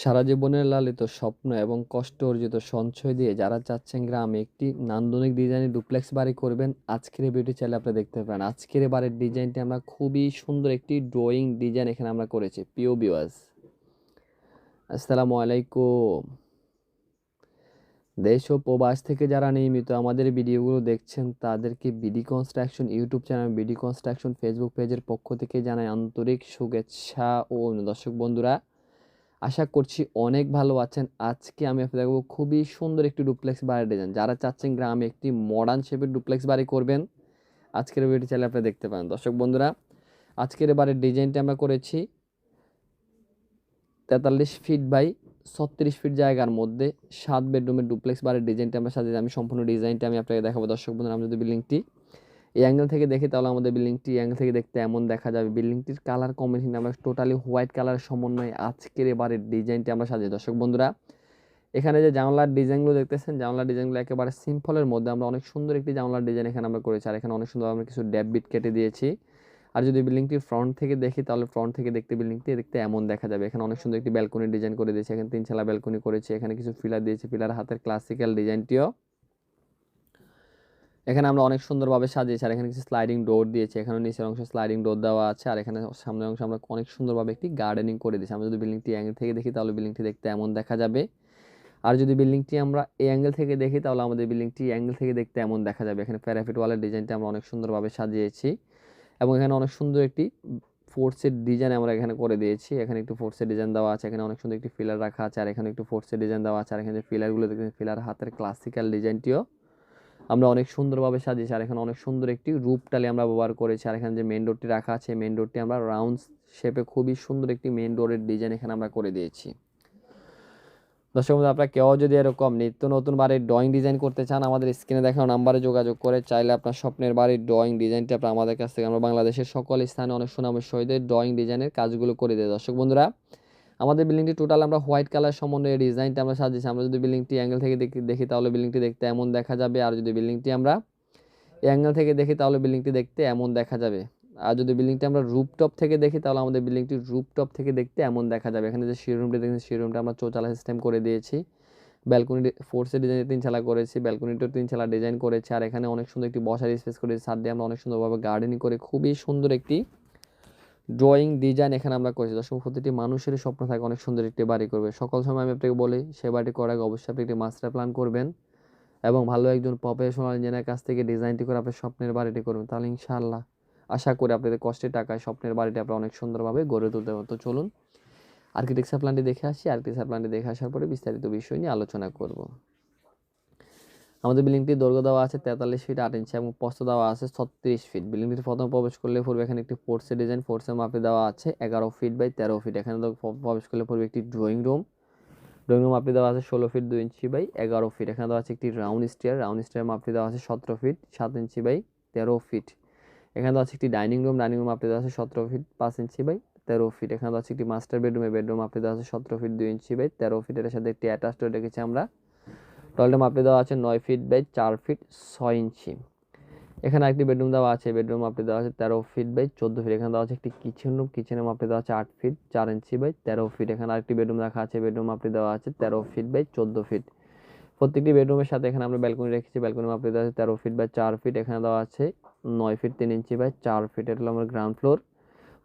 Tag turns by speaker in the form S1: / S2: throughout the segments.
S1: সারা জীবনের লালিত স্বপ্ন এবং কষ্ট অর্জিত সঞ্চয় দিয়ে যারা চাচ্ছেন গ্রামে একটি নান্দনিক ডিজাইনের ডুপ্লেক্স বাড়ি করবেন, আজকের এই ভিডিওটি চাইলে আপনি দেখতে পারেন। আজকের এই বাড়ির ডিজাইনটি আমরা খুবই সুন্দর একটি ড্রয়িং ডিজাইন এখানে আমরা করেছি পিও বিওয়াজ আসসালামু আলাইকুম দেশ ও প্রবাস থেকে যারা নিয়মিত আমাদের ভিডিওগুলো দেখছেন, তাদেরকে BD construction YouTube channel BD construction Facebook পেজের পক্ষ থেকে জানাই আন্তরিক শুভেচ্ছা ও দর্শক বন্ধুরা আশা করছি অনেক ভালো আছেন। আজকে আমি আপনাদের দেখাবো খুবই সুন্দর একটি ডুপ্লেক্স বাড়ি ডিজাইন যারা চাচ্ছেন গ্রামে একটি মডার্ন শেপের ডুপ্লেক্স বাড়ি করবেন, আজকের ভিডিও চাইলে আপনি দেখতে পারেন। দর্শক বন্ধুরা, আজকের বাড়ির ডিজাইনটি আমরা করেছি তেতাল্লিশ ফিট বাই ছত্রিশ ফিট জায়গার মধ্যে সাত বেডরুমের ডুপ্লেক্স বাড়ির ডিজাইনটি আমরা সাজিয়ে আমি সম্পূর্ণ ডিজাইনটি আমি আপনাকে দেখাবো। দর্শক বন্ধুরা, আমি যদি বিল্ডিংটি এই অ্যাঙ্গেল থেকে দেখি তাহলে আমাদের বিল্ডিংটি অ্যাঙ্গেল থেকে দেখতে এমন দেখা যাবে। বিল্ডিংটির কালার কম্বিনেশন আমরা টোটালি হোয়াইট কালারের সমন্বয়ে আজকের এবারের ডিজাইনটি আমরা সাজিয়ে দর্শক বন্ধুরা, এখানে যে জানলার ডিজাইনগুলো দেখতেছেন, জানলার ডিজাইনগুলো একেবারে সিম্পলের মধ্যে আমরা অনেক সুন্দর একটি জানলার ডিজাইন এখানে আমরা করেছি। আর এখানে অনেক সুন্দর আমরা কিছু ড্যাব বিট কেটে দিয়েছি। আর যদি বিল্ডিংটি ফ্রন্ট থেকে দেখি, তাহলে ফ্রন্ট থেকে দেখতে বিল্ডিংটি দেখতে এমন দেখা যাবে। এখানে অনেক সুন্দর একটি ব্যালকনি ডিজাইন করে দিয়েছি। এখানে তিন ছালা ব্যালকনি করেছি, এখানে কিছু ফিলার দিয়েছি। ফিলার হাতের ক্লাসিক্যাল ডিজাইনটিও এখানে আমরা অনেক সুন্দরভাবে সাজিয়েছি, আর এখানে কিছু স্লাইডিং ডোর দিয়েছি, এখানে নিচের অংশ স্লাইডিং ডোর দেওয়া আছে, আর এখানে সামনের অংশে আমরা অনেক সুন্দরভাবে একটি গার্ডেনিং করে দিয়েছি। আমরা যদি বিল্ডিংটি অ্যাঙ্গেল থেকে দেখি, তাহলে বিল্ডিংটি দেখতে এমন দেখা যাবে। আর যদি বিল্ডিংটি আমরা এই অ্যাঙ্গেল থেকে দেখি, তাহলে আমাদের বিল্ডিংটি অ্যাঙ্গেল থেকে দেখতে এমন দেখা যাবে। এখানে প্যারাফিট ওয়ালের ডিজাইনটা আমরা অনেক সুন্দরভাবে সাজিয়েছি, এবং এখানে অনেক সুন্দর একটি ফোর্সের ডিজাইন আমরা এখানে করে দিয়েছি। এখানে একটু ফোর্সের ডিজাইন দেওয়া আছে, এখানে অনেক সুন্দর একটি ফিলার রাখা আছে, আর এখানে একটু ফোর্সের ডিজাইন দেওয়া আছে, আর এখানে ফিলারগুলো দেখবেন ফিলার হাতের ক্লাসিক্যাল ডিজাইনটিও আমরা অনেক সুন্দরভাবে সাজিয়েছি, আর এখানে অনেক সুন্দর একটি রূপ টালি আমরা ব্যবহার করেছি, আর এখানে যে মেন ডোরটি রাখা আছে মেন ডোরটি আমরা রাউন্ড শেপে খুবই সুন্দর একটি মেন ডোরের ডিজাইন এখানে আমরা করে দিয়েছি। দর্শক বন্ধু আপনারা কেউ যদি এরকম নিত্য নতুন বাড়ির ড্রয়িং ডিজাইন করতে চান, আমাদের স্ক্রিনে দেখানো নাম্বারে যোগাযোগ করে, চাইলে আপনার স্বপ্নের বাড়ির ড্রয়িং ডিজাইনটি আপনার আমাদের কাছ থেকে, আমরা বাংলাদেশের সকল স্থানে অনেক সুনামের সহিত ড্রয়িং ডিজাইনের কাজগুলো করে দিই। দর্শক বন্ধুরা আমাদের বিল্ডিংটি টোটাল আমরা হোয়াইট কালার সমন্বয়ে ডিজাইনটা আমরা সাজিয়েছি। আমরা যদি বিল্ডিংটি অ্যাঙ্গেল থেকে দেখি তাহলে বিল্ডিংটি দেখতে এমন দেখা যাবে। আর যদি বিল্ডিংটি আমরা অ্যাঙ্গেল থেকে দেখি তাহলে বিল্ডিংটি দেখতে এমন দেখা যাবে। আর যদি বিল্ডিংটি আমরা রুপটপ থেকে দেখি তাহলে আমাদের বিল্ডিংটি রুপটপ থেকে দেখতে এমন দেখা যাবে। এখানে যে শিরুমটি দেখছেন শিরুমটা আমরা চৌচালা সিস্টেম করে দিয়েছি। ব্যালকনি ফোর্সের ডিজাইনে তিন চালা করেছি। ব্যালকনিটিও তিন চালা ডিজাইন করেছি। আর এখানে অনেক সুন্দর একটি বসার স্পেস করেছি। সার দিয়ে আমরা অনেক সুন্দরভাবে গার্ডেনিং করে খুবই সুন্দর একটি ড্রয়িং ডিজাইন এখানে আমরা করেছি। দর্শক, প্রতিটি মানুষেরই স্বপ্ন থাকে, অনেক সুন্দর একটি বাড়ি করবে। সকল সময় আমি আপনাকে বলি, সে বাড়িটি করার আগে অবশ্যই আপনি একটি মাস্টার প্ল্যান করবেন এবং ভালো একজন প্রফেশনাল ইঞ্জিনিয়ার কাছ থেকে ডিজাইনটি করে আপনি স্বপ্নের বাড়িটি করবেন। তাহলে ইনশাআল্লাহ আশা করি আপনাদের কষ্টের টাকায় স্বপ্নের বাড়িটি আপনারা অনেক সুন্দরভাবে গড়ে তুলতে তো চলুন আর্কিটেকচার প্ল্যানটি দেখে আসি। আর্কিটেকচার প্ল্যানটি দেখে আসার পরে বিস্তারিত বিষয় নিয়ে আলোচনা করব। আমাদের বিল্ডিংটির দৈর্ঘ্য দেওয়া আছে তেতাল্লিশ ফিট আট ইঞ্চি এবং প্রস্থ দেওয়া আছে ছত্রিশ ফিট বিল্ডিংটিতে প্রথম প্রবেশ করলে পূর্বে এখানে একটি ফোর্সের ডিজাইন ফোর্সের মাপে দেওয়া আছে এগারো ফিট বাই তেরো ফিট এখানে প্রবেশ করলে পূর্বে একটি ড্রয়িং রুম ড্রয়িং রুম মাপটি দেওয়া আছে ষোলো ফিট দুই ইঞ্চি বাই এগারো ফিট এখানে দেওয়া আছে একটি রাউন্ড স্টেয়ার রাউন্ড স্টেয়ার মাপটি দেওয়া আছে সতেরো ফিট সাত ইঞ্চি বাই তেরো ফিট এখানে দেওয়া আছে একটি ডাইনিং রুম ডাইনিং রুম মাপটি দেওয়া আছে সতেরো ফিট পাঁচ ইঞ্চি বাই তেরো ফিট এখানে দেওয়া আছে একটি মাস্টার বেডরুমে বেডরুম মাপটি দেওয়া আছে সতেরো ফিট দুই ইঞ্চি বাই তেরো ফিট এর সাথে একটি অ্যাটাচড রেখেছি আমরা টয়লেটের মাপটি দেওয়া আছে নয় ফিট বাই চার ফিট ছয় ইঞ্চি। এখানে একটি বেডরুম দেওয়া আছে, বেডরুম মাপটি দেওয়া আছে তেরো ফিট বাই চোদ্দ ফিট। এখানে দেওয়া আছে একটি কিচেন রুম কিচেনের মাপটি দেওয়া আছে আট ফিট চার ইঞ্চি বাই তেরো ফিট। এখানে আরেকটি বেডরুম রাখা আছে, বেডরুম মাপটি দেওয়া আছে তেরো ফিট বাই চোদ্দ ফিট। প্রত্যেকটি বেডরুমের সাথে এখানে আমরা ব্যালকনি রেখেছি ব্যালকনি মাপটি দেওয়া আছে তেরো ফিট বাই চার ফিট। এখানে দেওয়া আছে নয় ফিট তিন ইঞ্চি বাই চার ফিট। এটা হলো আমার গ্রাউন্ড ফ্লোর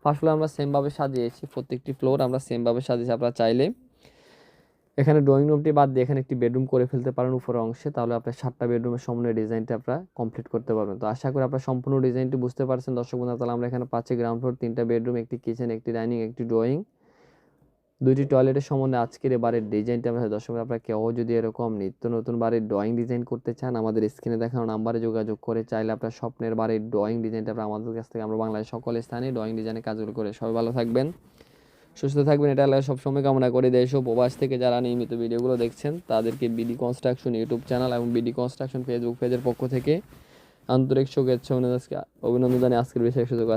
S1: ফার্স্ট ফ্লোর আমরা সেমভাবে সাজিয়েছি, প্রত্যেকটি ফ্লোর আমরা সেমভাবে সাজিয়েছি। আপনারা চাইলে এখানে ড্রয়িং রুমটি বাদ দিয়ে এখানে একটি বেডরুম করে ফেলতে পারেন উপরের অংশে, তাহলে আপনার সাতটা বেডরুমের সমন্বয় ডিজাইনটা আপনারা কমপ্লিট করতে পারবেন। তো আশা করি আপনার সম্পূর্ণ ডিজাইনটি বুঝতে পারছেন। দর্শক বন্ধু তাহলে আমরা এখানে পাচ্ছি গ্রাউন্ড ফ্লোর তিনটা বেডরুম একটি কিচেন একটি ডাইনিং একটি ড্রয়িং দুইটি টয়লেটের সম্বন্ধে আজকের এই বাড়ির ডিজাইনটা আমরা দর্শক আপনারা কেউ যদি এরকম নিত্য নতুন বাড়ির ড্রয়িং ডিজাইন করতে চান, আমাদের স্ক্রিনে দেখানো নাম্বারে যোগাযোগ করে চাইলে আপনার স্বপ্নের বাড়ির ড্রয়িং ডিজাইনটা আপনারা আমাদের কাছ থেকে আমরা বাংলাদেশ সকল স্থানে ড্রয়িং ডিজাইনের কাজগুলো করে সবাই ভালো থাকবেন। সুস্থ থাকবেন, এটা আল্লাহ সবসময় কামনা করে দেশ ও প্রবাস থেকে যারা নিয়মিত ভিডিওগুলো দেখছেন, তাদেরকে বিডি কনস্ট্রাকশন ইউটিউব চ্যানেল এবং বিডি কনস্ট্রাকশন ফেসবুক পেজের পক্ষ থেকে আন্তরিক শুভেচ্ছা অভিনন্দন অভিনন্দন জানিয়ে আজকের বিষয়ে সুযোগ